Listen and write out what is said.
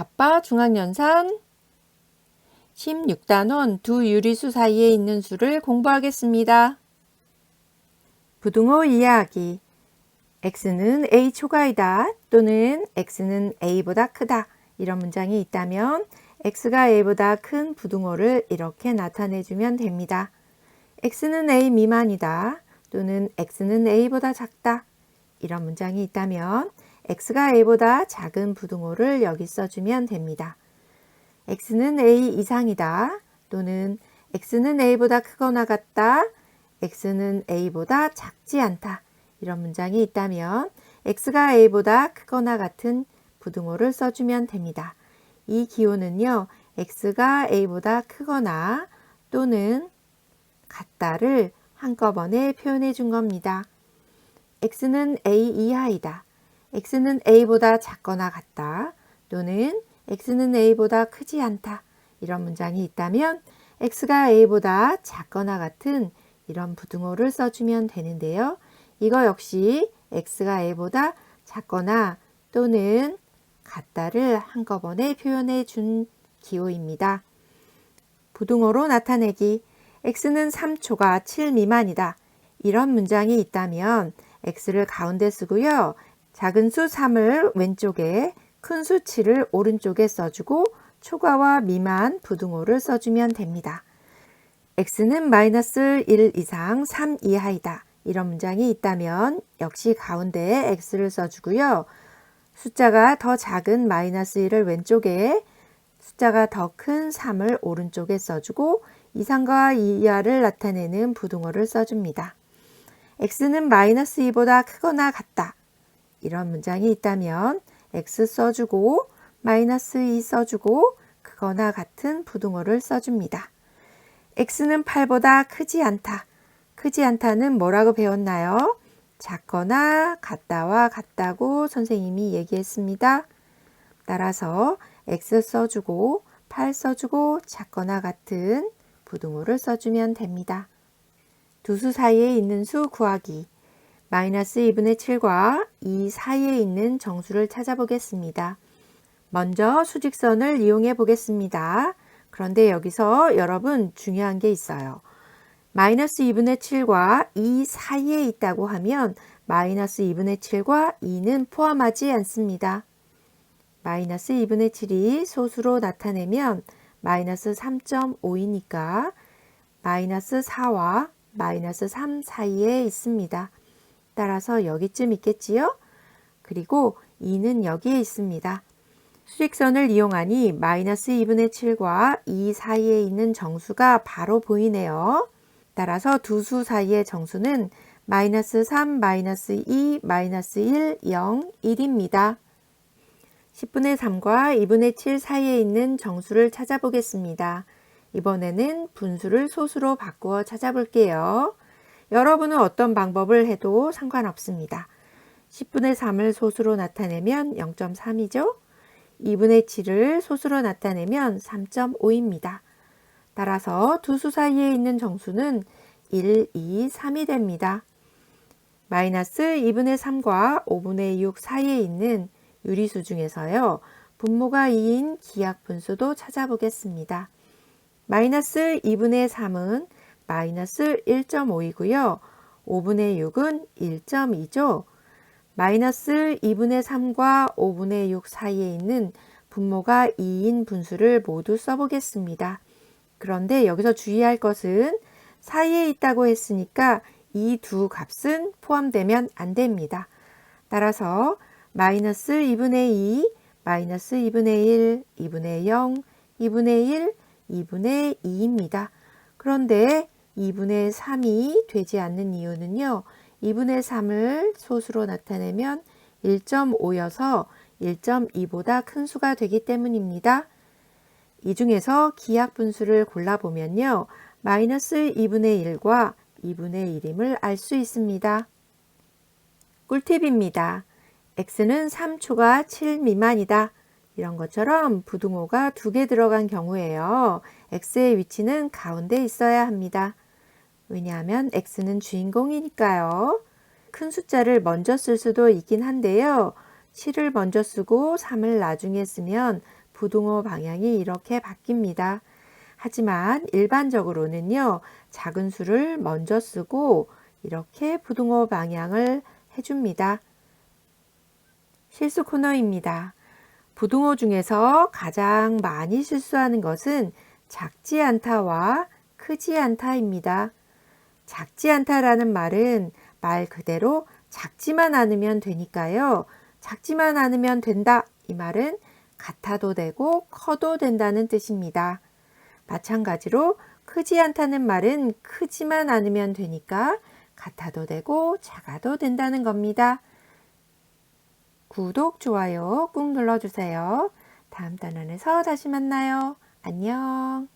바빠 중앙연산 16단원 두 유리수 사이에 있는 수를 공부하겠습니다. 부등호 이해하기 x는 a 초과이다 또는 x는 a보다 크다 이런 문장이 있다면 x가 a보다 큰 부등호를 이렇게 나타내주면 됩니다. x는 a 미만이다 또는 x는 a보다 작다 이런 문장이 있다면 x가 a보다 작은 부등호를 여기 써주면 됩니다. x는 a 이상이다 또는 x는 a보다 크거나 같다 x는 a보다 작지 않다 이런 문장이 있다면 x가 a보다 크거나 같은 부등호를 써주면 됩니다. 이 기호는요 x가 a보다 크거나 또는 같다를 한꺼번에 표현해 준 겁니다. x는 a 이하이다. X는 a보다 작거나 같다. 또는 x는 a보다 크지 않다. 이런 문장이 있다면 x가 a보다 작거나 같은 이런 부등호를 써주면 되는데요. 이거 역시 x가 a보다 작거나 또는 같다를 한꺼번에 표현해 준 기호입니다. 부등호로 나타내기 x는 3초가 7 미만이다. 이런 문장이 있다면 x를 가운데 쓰고요. 작은 수 3을 왼쪽에 큰 수 7을 오른쪽에 써주고 초과와 미만 부등호를 써주면 됩니다. x는 마이너스 1 이상 3 이하이다. 이런 문장이 있다면 역시 가운데에 x를 써주고요. 숫자가 더 작은 마이너스 1을 왼쪽에 숫자가 더 큰 3을 오른쪽에 써주고 이상과 이하를 나타내는 부등호를 써줍니다. x는 마이너스 2보다 크거나 같다. 이런 문장이 있다면 x 써주고 마이너스 2 써주고 크거나 같은 부등호를 써줍니다. x는 8보다 크지 않다. 크지 않다는 뭐라고 배웠나요? 작거나 같다와 같다고 선생님이 얘기했습니다. 따라서 x 써주고 8 써주고 작거나 같은 부등호를 써주면 됩니다. 두 수 사이에 있는 수 구하기 마이너스 2분의 7과 2 사이에 있는 정수를 찾아보겠습니다. 먼저 수직선을 이용해 보겠습니다. 그런데 여기서 여러분 중요한 게 있어요. 마이너스 2분의 7과 2 사이에 있다고 하면 마이너스 2분의 7과 2는 포함하지 않습니다. 마이너스 2분의 7이 소수로 나타내면 마이너스 3.5이니까 마이너스 4와 마이너스 3 사이에 있습니다. 따라서 여기쯤 있겠지요? 그리고 2는 여기에 있습니다. 수직선을 이용하니 마이너스 2분의 7과 2 사이에 있는 정수가 바로 보이네요. 따라서 두 수 사이의 정수는 마이너스 3, 마이너스 2, 마이너스 1, 0, 1입니다. 10분의 3과 2분의 7 사이에 있는 정수를 찾아보겠습니다. 이번에는 분수를 소수로 바꾸어 찾아볼게요. 여러분은 어떤 방법을 해도 상관없습니다. 10분의 3을 소수로 나타내면 0.3이죠. 2분의 7을 소수로 나타내면 3.5입니다. 따라서 두 수 사이에 있는 정수는 1, 2, 3이 됩니다. 마이너스 2분의 3과 5분의 6 사이에 있는 유리수 중에서요. 분모가 2인 기약 분수도 찾아보겠습니다. 마이너스 2분의 3은 마이너스 1.5이고요. 5분의 6은 1.2죠. 마이너스 2분의 3과 5분의 6 사이에 있는 분모가 2인 분수를 모두 써보겠습니다. 그런데 여기서 주의할 것은 사이에 있다고 했으니까 이 두 값은 포함되면 안 됩니다. 따라서 마이너스 2분의 2, 마이너스 2분의 1, 2분의 0, 2분의 1, 2분의 2입니다. 그런데 2분의 3이 되지 않는 이유는요. 2분의 3을 소수로 나타내면 1.5여서 1.2보다 큰 수가 되기 때문입니다. 이 중에서 기약 분수를 골라보면요. 마이너스 2분의 1과 2분의 1임을 알 수 있습니다. 꿀팁입니다. x는 3초가 7 미만이다. 이런 것처럼 부등호가 두 개 들어간 경우에요. x의 위치는 가운데 있어야 합니다. 왜냐하면 x는 주인공이니까요. 큰 숫자를 먼저 쓸 수도 있긴 한데요. 7을 먼저 쓰고 3을 나중에 쓰면 부등호 방향이 이렇게 바뀝니다. 하지만 일반적으로는요, 작은 수를 먼저 쓰고 이렇게 부등호 방향을 해줍니다. 실수 코너입니다. 부등호 중에서 가장 많이 실수하는 것은 작지 않다와 크지 않다입니다. 작지 않다라는 말은 말 그대로 작지만 않으면 되니까요. 작지만 않으면 된다. 이 말은 같아도 되고 커도 된다는 뜻입니다. 마찬가지로 크지 않다는 말은 크지만 않으면 되니까 같아도 되고 작아도 된다는 겁니다. 구독, 좋아요 꾹 눌러주세요. 다음 단원에서 다시 만나요. 안녕.